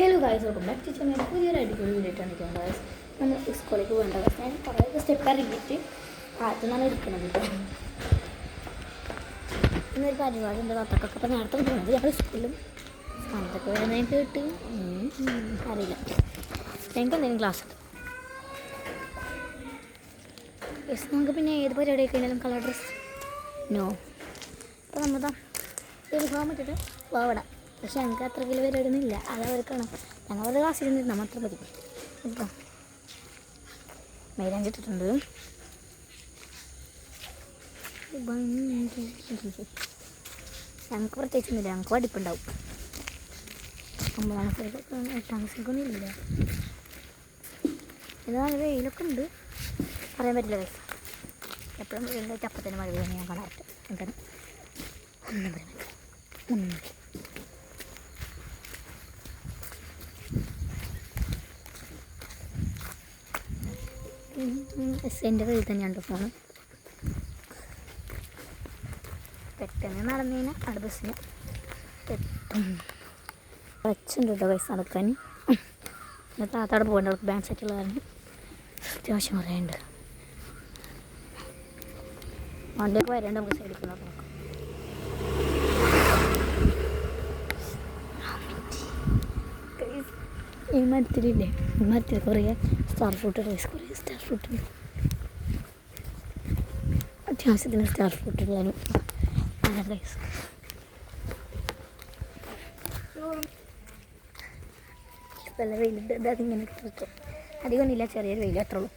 Hello guys welcome back to channel പുതിയൊരു അടിപൊളി വീഡിയോട്ടാണ് നിൽക്കുന്നത് ഗായ്സ് നമ്മൾ സ്കൂളിലേക്ക് പോകേണ്ട ഗായ്സ് ഞാൻ കുറേ സ്റ്റെപ്പ് ഇറങ്ങിയിട്ട് ആദ്യം നിന്നാണ് എടുക്കുന്നത് കേട്ടോ ഇന്നൊരു പരിപാടി ഉണ്ട് തത്തക്കൊക്കെ അപ്പോൾ നേരത്തെ പോകുന്നത് ഞങ്ങൾ സ്കൂളിലും സ്ഥാനത്തൊക്കെ വരുന്നതിന് കേട്ട്. അറിയില്ല. ഞങ്ങൾക്ക് എന്തെങ്കിലും ക്ലാസ് ഉണ്ട്. യെസ് നമുക്ക് പിന്നെ ഏത് പരിപാടി കഴിഞ്ഞാലും കളർ ഡ്രസ് നോ അപ്പോൾ നമ്മൾ യൂണിഫോം ഇട്ടിട്ട് പോവടാം പക്ഷെ ഞങ്ങൾക്ക് അത്ര കിലോ വരുന്നില്ല അത് അവർക്കാണ് ഞങ്ങൾ ഒരു ക്ലാസ്സിൽ നമ്മൾ മാത്രം മതി. കേട്ടോ? മെയിലാഞ്ചി ഇട്ടിട്ടുണ്ട് ഞങ്ങൾക്ക് പ്രത്യേകിച്ചൊന്നുമില്ല. ഞങ്ങൾക്ക് പഠിപ്പുണ്ടാവും. ഒമ്പതാം ക്ലാസ്സിലൊക്കെ എട്ടാം ഇത് വെയിലൊക്കെ ഉണ്ട്. പറയാൻ പറ്റില്ല വയസ്സ് എപ്പോഴും വെയിലായിട്ട് അപ്പം തന്നെ മഴ പെയ്യാൻ ഞാൻ കാണാറുണ്ട്. എന്താണ് ഒന്നും പറയാൻ പറ്റില്ല. ഒന്നും എന്റെ കയ്യിൽ തന്നെയുണ്ട് ഫോണ് പെട്ടെന്ന് നടന്നതിന് അവിടെ ബസ്സിന് എത്തും വച്ചുണ്ട് കേട്ടോ പൈസ നടക്കാൻ താത്താടെ പോകേണ്ട അവർക്ക് ബാങ്ക് സെറ്റുള്ള കാരണം അത്യാവശ്യം പറയാനുണ്ട് വണ്ടിയൊക്കെ വരേണ്ട നമുക്ക് സൈഡിൽ ഈ മരത്തിലില്ലേ ഈ മരത്തിൽ കുറേ സ്റ്റാർ ഫ്രൂട്ട് റൈസ് കുറേ സ്റ്റാർ ഫ്രൂട്ട് അത്യാവശ്യത്തിന് സ്റ്റാർ ഫ്രൂട്ട് ഉള്ളതിനും റൈസ് ഇപ്പം വെയിലുണ്ട് അതിങ്ങനെ കിട്ടും അധികമൊന്നുമില്ല ചെറിയൊരു വെയിലേ അത്രേ ഉള്ളൂ